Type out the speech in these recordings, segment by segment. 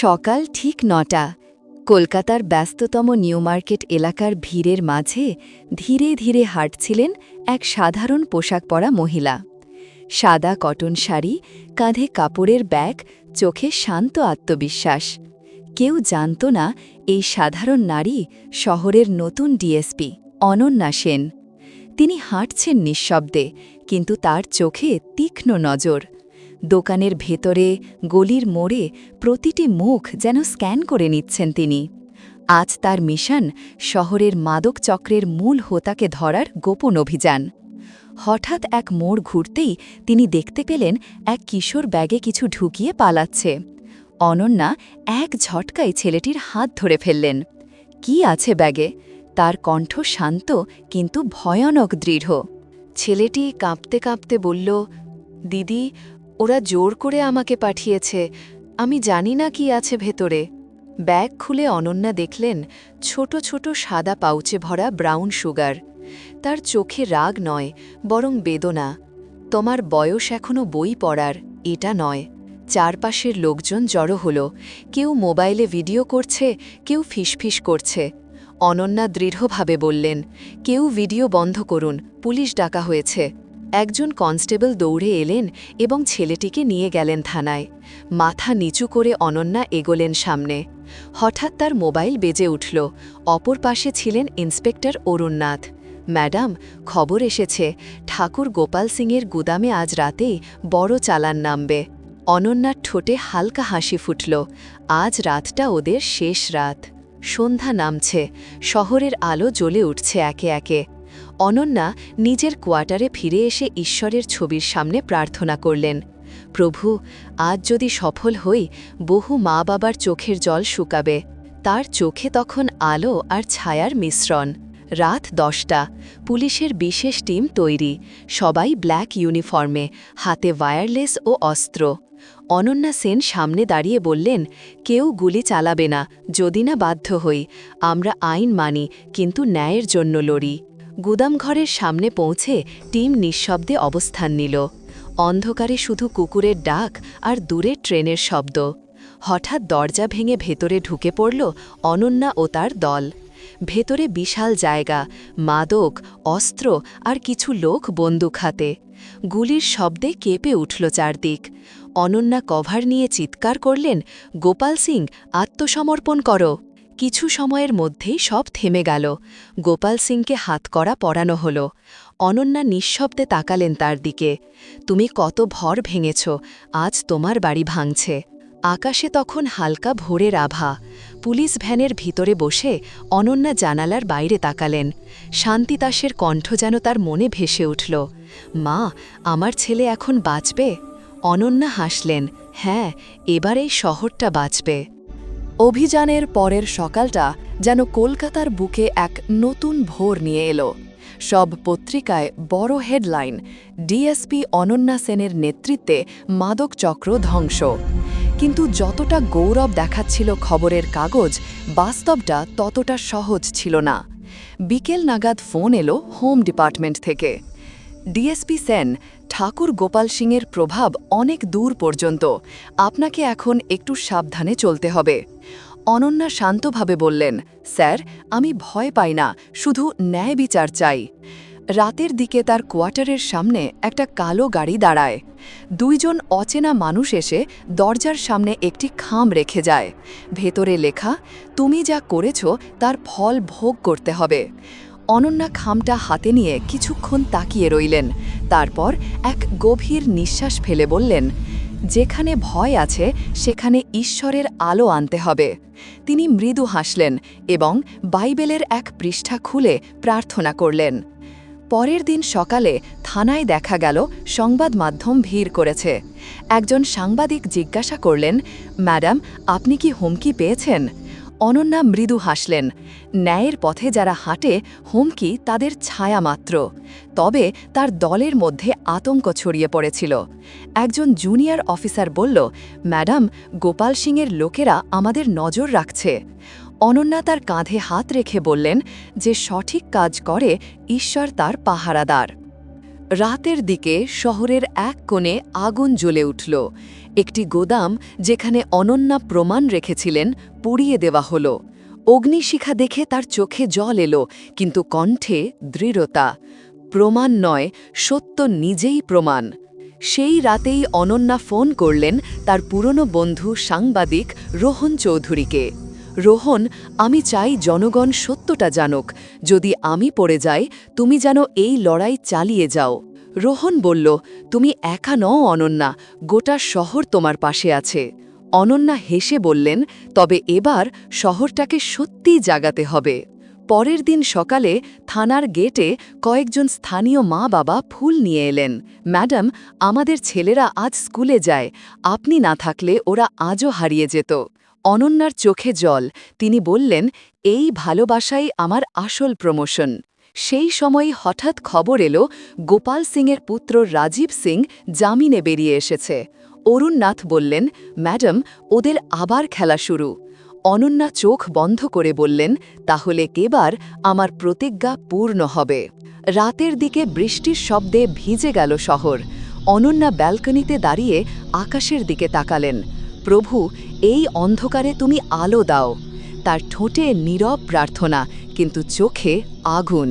সকাল ঠিক নটা। কলকাতার ব্যস্ততম নিউ মার্কেট এলাকার ভিড়ের মাঝে ধীরে ধীরে হাঁটছিলেন এক সাধারণ পোশাক পরা মহিলা। সাদা কটন শাড়ি, কাঁধে কাপড়ের ব্যাগ, চোখে শান্ত আত্মবিশ্বাস। কেউ জানত না এই সাধারণ নারী শহরের নতুন ডিএসপি অনন্যা সেন। তিনি হাঁটছেন নিঃশব্দে, কিন্তু তার চোখে তীক্ষ্ণ নজর। দোকানের ভেতরে গলির মোড়ে প্রতিটি মুখ যেন স্ক্যান করে নিচ্ছেন তিনি। আজ তার মিশন শহরের মাদক চক্রের মূল হোতাকে ধরার গোপন অভিযান। হঠাৎ এক মোড় ঘুরতেই তিনি দেখতে পেলেন এক কিশোর ব্যাগে কিছু ঢুকিয়ে পালাচ্ছে। অনন্যা এক ঝটকায় ছেলেটির হাত ধরে ফেললেন। কি আছে ব্যাগে? তার কণ্ঠ শান্ত কিন্তু ভয়ানক দৃঢ়। ছেলেটি কাঁপতে কাঁপতে বলল, দিদি ওরা জোর করে আমাকে পাঠিয়েছে। আমি জানি না কি আছে ভেতরে। ব্যাগ খুলে অনন্যা দেখলেন ছোট ছোট সাদা পাউচে ভরা ব্রাউন সুগার। তার চোখে রাগ নয়, বরং বেদনা। তোমার বয়স এখনও বই পড়ার, এটা নয়। চারপাশের লোকজন জড়ো হলো। কেউ মোবাইলে ভিডিও করছে, কেউ ফিসফিস করছে। অনন্যা দৃঢ়ভাবে বললেন, কেউ ভিডিও বন্ধ করুন, পুলিশ ডাকা হয়েছে। একজন কনস্টেবল দৌড়ে এলেন এবং ছেলেটিকে নিয়ে গেলেন থানায়। মাথা নিচু করে অনন্যা এগোলেন সামনে। হঠাৎ তার মোবাইল বেজে উঠল। অপর পাশে ছিলেন ইন্সপেক্টর অরুণনাথ। ম্যাডাম, খবর এসেছে, ঠাকুর গোপাল সিংয়ের গুদামে আজ রাতেই বড় চালান নামবে। অনন্যার ঠোঁটে হালকা হাসি ফুটল। আজ রাতটা ওদের শেষ রাত। সন্ধ্যা নামছে। শহরের আলো জ্বলে উঠছে একে একে। অনন্যা নিজের কোয়ার্টারে ফিরে এসে ঈশ্বরের ছবির সামনে প্রার্থনা করলেন, প্রভু, আজ যদি সফল হই, বহু মা বাবার চোখের জল শুকাবে। তার চোখে তখন আলো আর ছায়ার মিশ্রণ। রাত দশটা, পুলিশের বিশেষ টিম তৈরি, সবাই ব্ল্যাক ইউনিফর্মে, হাতে ওয়্যারলেস ও অস্ত্র। অনন্যা সেন সামনে দাঁড়িয়ে বললেন, কেউ গুলি চালাবে না, যদি না বাধ্য হই। আমরা আইন মানি, কিন্তু ন্যায়ের জন্য লড়ি। গুদামঘরের সামনে পৌঁছে টিম নিঃশব্দে অবস্থান নিল। অন্ধকারে শুধু কুকুরের ডাক আর দূরে ট্রেনের শব্দ। হঠাৎ দরজা ভেঙে ভেতরে ঢুকে পড়ল অনন্যা ও তার দল। ভেতরে বিশাল জায়গা, মাদক, অস্ত্র আর কিছু লোক বন্দুক হাতে। গুলির শব্দে কেঁপে উঠল চারদিক। অনন্যা কভার নিয়ে চিৎকার করলেন, গোপাল সিং, আত্মসমর্পণ করো। কিছু সময়ের মধ্যেই সব থেমে গেল। গোপাল সিংকে হাত করা পরানো হল। অনন্যা নিঃশব্দে তাকালেন তার দিকে। তুমি কত ভর ভেঙেছ, আজ তোমার বাড়ি ভাঙছে। আকাশে তখন হালকা ভোরের আভা। পুলিশ ভ্যানের ভিতরে বসে অনন্যা জানালার বাইরে তাকালেন। শান্তিদাসের কণ্ঠ যেন তার মনে ভেসে উঠল। মা, আমার ছেলে এখন বাঁচবে? অনন্যা হাসলেন। হ্যাঁ এবার এই শহরটা বাঁচবে। অভিযানের পরের সকালটা যেন কলকাতার বুকে এক নতুন ভোর নিয়ে এলো। সব পত্রিকায় বড় হেডলাইন, ডিএসপি অনন্যা সেনের নেতৃত্বে মাদক চক্র ধ্বংস। কিন্তু যতটা গৌরব দেখাচ্ছিল খবরের কাগজ, বাস্তবটা ততটা সহজ ছিল না। বিকেল নাগাদ ফোন এলো হোম ডিপার্টমেন্ট থেকে। ডিএসপি সেন ঠাকুর গোপাল সিংয়ের প্রভাব অনেক দূর পর্যন্ত। আপনাকে এখন একটু সাবধানে চলতে হবে। অনন্যা শান্তভাবে বললেন, স্যার, আমি ভয় পাই না, শুধু ন্যায় বিচার চাই। রাতের দিকে তার কোয়ার্টারের সামনে একটা কালো গাড়ি দাঁড়ায়। দুইজন অচেনা মানুষ এসে দরজার সামনে একটি খাম রেখে যায়। ভেতরে লেখা, তুমি যা করেছ, তার ফল ভোগ করতে হবে। অনন্যা খামটা হাতে নিয়ে কিছুক্ষণ তাকিয়ে রইলেন। তারপর এক গভীর নিঃশ্বাস ফেলে বললেন, যেখানে ভয় আছে, সেখানে ঈশ্বরের আলো আনতে হবে। তিনি মৃদু হাসলেন এবং বাইবেলের এক পৃষ্ঠা খুলে প্রার্থনা করলেন। পরের দিন সকালে থানায় দেখা গেল, সংবাদ মাধ্যম ভিড় করেছে। একজন সাংবাদিক জিজ্ঞাসা করলেন, ম্যাডাম, আপনি কি হুমকি পেয়েছেন? অনন্যা মৃদু হাসলেন। ন্যায়ের পথে যারা হাঁটে, হুমকি তাদের ছায়া মাত্র। তবে তার দলের মধ্যে আতঙ্ক ছড়িয়ে পড়েছিল। একজন জুনিয়র অফিসার বলল, ম্যাডাম, গোপাল সিংয়ের লোকেরা আমাদের নজর রাখছে। অনন্যা তার কাঁধে হাত রেখে বললেন, যে সঠিক কাজ করে, ঈশ্বর তার পাহারাদার। রাতের দিকে শহরের এক কোণে আগুন জ্বলে উঠল। একটি গোদাম যেখানে অনন্যা প্রমাণ রেখেছিলেন পুড়িয়ে দেওয়া হল। অগ্নিশিখা দেখে তার চোখে জল এলো, কিন্তু কণ্ঠে দৃঢ়তা। প্রমাণ নয়, সত্য নিজেই প্রমাণ। সেই রাতেই অনন্যা ফোন করলেন তার পুরনো বন্ধু সাংবাদিক রোহন চৌধুরীকে। রোহন, আমি চাই জনগণ সত্যটা জানুক। যদি আমি পড়ে যাই, তুমি যেন এই লড়াই চালিয়ে যাও। রোহন বলল, তুমি একা নও, অনন্যা। গোটা শহর তোমার পাশে আছে। অনন্যা হেসে বললেন, তবে এবার শহরটাকে সত্যিই জাগাতে হবে। পরের দিন সকালে থানার গেটে কয়েকজন স্থানীয় মা বাবা ফুল নিয়ে এলেন। ম্যাডাম, আমাদের ছেলেরা আজ স্কুলে যায়। আপনি না থাকলে ওরা আজও হারিয়ে যেত। অনন্যার চোখে জল। তিনি বললেন, এই ভালোবাসাই আমার আসল প্রমোশন। সেই সময় হঠাৎ খবর এলো, গোপাল সিংয়ের পুত্র রাজীব সিং জামিনে বেরিয়ে এসেছে। অরুণনাথ বললেন, ম্যাডাম, ওদের আবার খেলা শুরু। অনন্যা চোখ বন্ধ করে বললেন, তাহলে কেবার আমার প্রতিজ্ঞা পূর্ণ হবে। রাতের দিকে বৃষ্টির শব্দে ভিজে গেল শহর। অনন্যা ব্যালকনিতে দাঁড়িয়ে আকাশের দিকে তাকালেন। প্রভু, এই অন্ধকারে তুমি আলো দাও। তার ঠোঁটে নীরব প্রার্থনা, কিন্তু চোখে আগুন।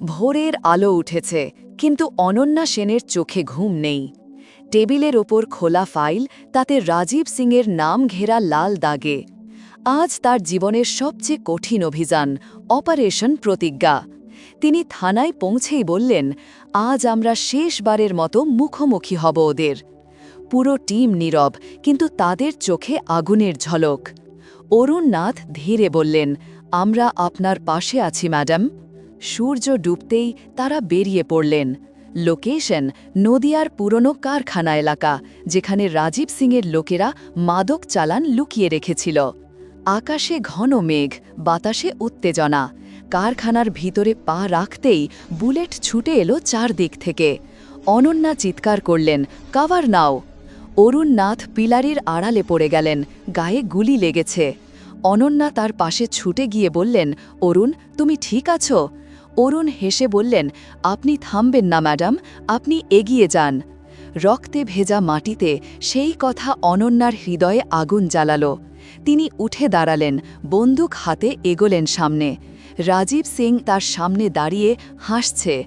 ভোরের আলো উঠেছে, কিন্তু অনন্যা সেনের চোখে ঘুম নেই। টেবিলের ওপর খোলা ফাইল, তাতে রাজীব সিংয়ের নাম ঘেরা লাল দাগে। আজ তার জীবনের সবচেয়ে কঠিন অভিযান, অপারেশন প্রতিজ্ঞা। তিনি থানায় পৌঁছেই বললেন, আজ আমরা শেষবারের মতো মুখোমুখি হব ওদের। পুরো টিম নীরব, কিন্তু তাদের চোখে আগুনের ঝলক। অরুণনাথ ধীরে বললেন আমরা আপনার পাশে আছি, ম্যাডাম। সূর্য ডুবতেই তারা বেরিয়ে পড়লেন। লোকেশন নদিয়ার পুরনো কারখানা এলাকা, যেখানে রাজীব সিংয়ের লোকেরা মাদক চালান লুকিয়ে রেখেছিল। আকাশে ঘন মেঘ, বাতাসে উত্তেজনা। কারখানার ভিতরে পা রাখতেই বুলেট ছুটে এলো চারদিক থেকে। অনন্যা চিৎকার করলেন, কাভার নাও! অরুণনাথ পিলারির আড়ালে পড়ে গেলেন, গায়ে গুলি লেগেছে। অনন্যা তার পাশে ছুটে গিয়ে বললেন, অরুণ, তুমি ঠিক আছো? অরুণ হেসে বললেন, আপনি থামবেন না, ম্যাডাম, আপনি এগিয়ে যান। রক্তে ভেজা মাটিতে সেই কথা অনন্যার হৃদয়ে আগুন জ্বালালো। তিনি উঠে দাঁড়ালেন, বন্দুক হাতে এগোলেন সামনে। রাজীব সিং তার সামনে দাঁড়িয়ে হাসছে,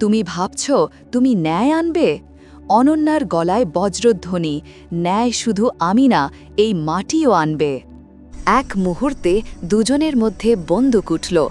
তুমি ভাবছ, তুমি ন্যায় আনবে? অনন্যার গলায় বজ্রধ্বনি, ন্যায় শুধু আমি না, এই মাটিও আনবে। এক মুহূর্তে দুজনের মধ্যে বন্দুক উঠল।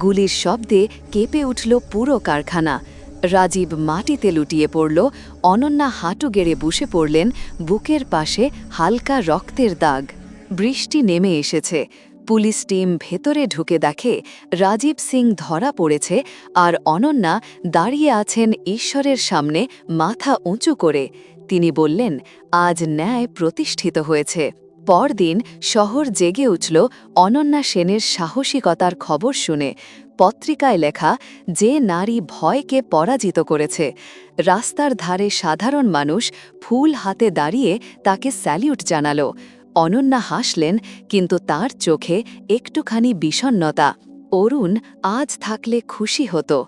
গুলির শব্দে কেঁপে উঠল পুরো কারখানা। রাজীব মাটিতে লুটিয়ে পড়ল, অনন্যা হাঁটু গেড়ে বসে পড়লেন বুকের পাশে হালকা রক্তের দাগ। বৃষ্টি নেমে এসেছে। পুলিশ টিম ভেতরে ঢুকে দেখে রাজীব সিং ধরা পড়েছে আর অনন্যা দাঁড়িয়ে আছেন ঈশ্বরের সামনে মাথা উঁচু করে। তিনি বললেন, আজ ন্যায় প্রতিষ্ঠিত হয়েছে। পরদিন শহর জেগে উঠল অনন্যা সেনের সাহসিকতার খবর শুনে। পত্রিকায় লেখা, যে নারী ভয়কে পরাজিত করেছে, রাস্তার ধারে সাধারণ মানুষ ফুল হাতে দাঁড়িয়ে তাকে স্যালিউট জানাল। অনন্যা হাসলেন, কিন্তু তার চোখে একটুখানি বিষণ্নতা অরুণ, আজ থাকলে খুশি হতো।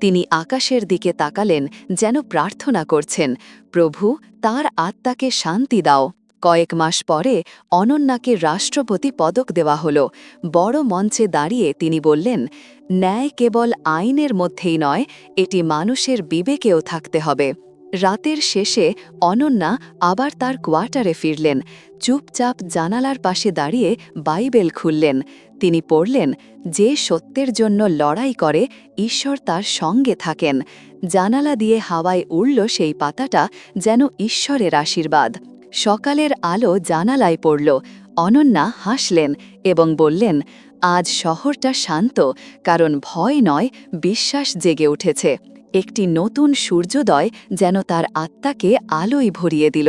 তিনি আকাশের দিকে তাকালেন, যেন প্রার্থনা করছেন, প্রভু, তার আত্মাকে শান্তি দাও। কয়েক মাস পরে অনন্যাকে রাষ্ট্রপতি পদক দেওয়া হল। বড় মঞ্চে দাঁড়িয়ে তিনি বললেন, ন্যায় কেবল আইনের মধ্যেই নয়, এটি মানুষের বিবেকেও থাকতে হবে। রাতের শেষে অনন্যা আবার তার কোয়ার্টারে ফিরলেন। চুপচাপ জানালার পাশে দাঁড়িয়ে বাইবেল খুললেন। তিনি পড়লেন, যে সত্যের জন্য লড়াই করে, ঈশ্বর তার সঙ্গে থাকেন। জানালা দিয়ে হাওয়ায় উড়ল সেই পাতাটা যেন ঈশ্বরের আশীর্বাদ। সকালের আলো জানালায় পড়ল। অনন্যা হাসলেন এবং বললেন, আজ শহরটা শান্ত, কারণ ভয় নয়, বিশ্বাস জেগে উঠেছে। একটি নতুন সূর্যোদয় যেন তার আত্মাকে আলোয় ভরিয়ে দিল।